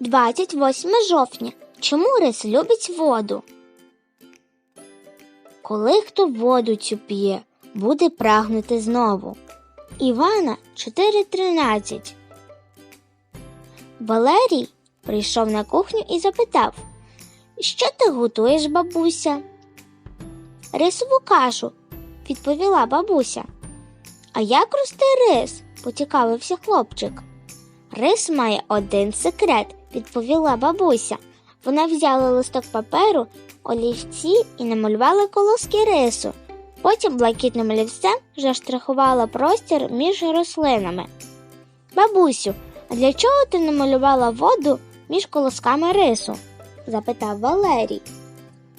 28 жовтня. Чому рис любить воду? Коли хто воду цю п'є, буде прагнути знову. Івана 4.13 Валерій прийшов на кухню і запитав, що ти готуєш, бабуся? Рисову кашу, відповіла бабуся. А як росте рис? поцікавився хлопчик. Рис має один секрет, відповіла бабуся. Вона взяла листок паперу, олівці і намалювала колоски рису. Потім блакитним олівцем заштрихувала простір між рослинами. Бабусю, а для чого ти намалювала воду між колосками рису? запитав Валерій.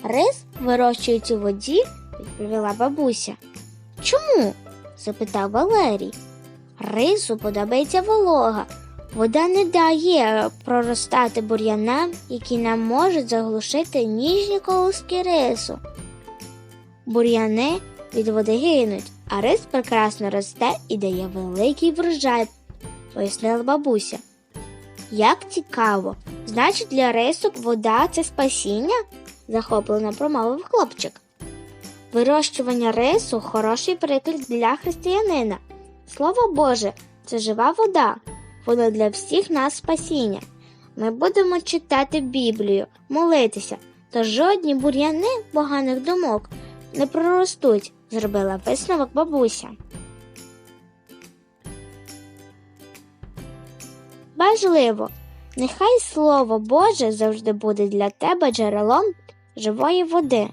Рис вирощують у воді, відповіла бабуся. Чому? запитав Валерій. Рису подобається волога. Вода не дає проростати бур'янам, які нам можуть заглушити ніжні колоски рису. Бур'яни від води гинуть, а рис прекрасно росте і дає великий врожай, пояснила бабуся. Як цікаво, значить для рисок вода це спасіння? захоплено промовив хлопчик. Вирощування рису хороший приклад для християнина. Слово Боже, це жива вода, воно для всіх нас спасіння. Ми будемо читати Біблію, молитися, то жодні бур'яни поганих думок не проростуть, зробила висновок бабуся. Важливо, нехай Слово Боже завжди буде для тебе джерелом живої води.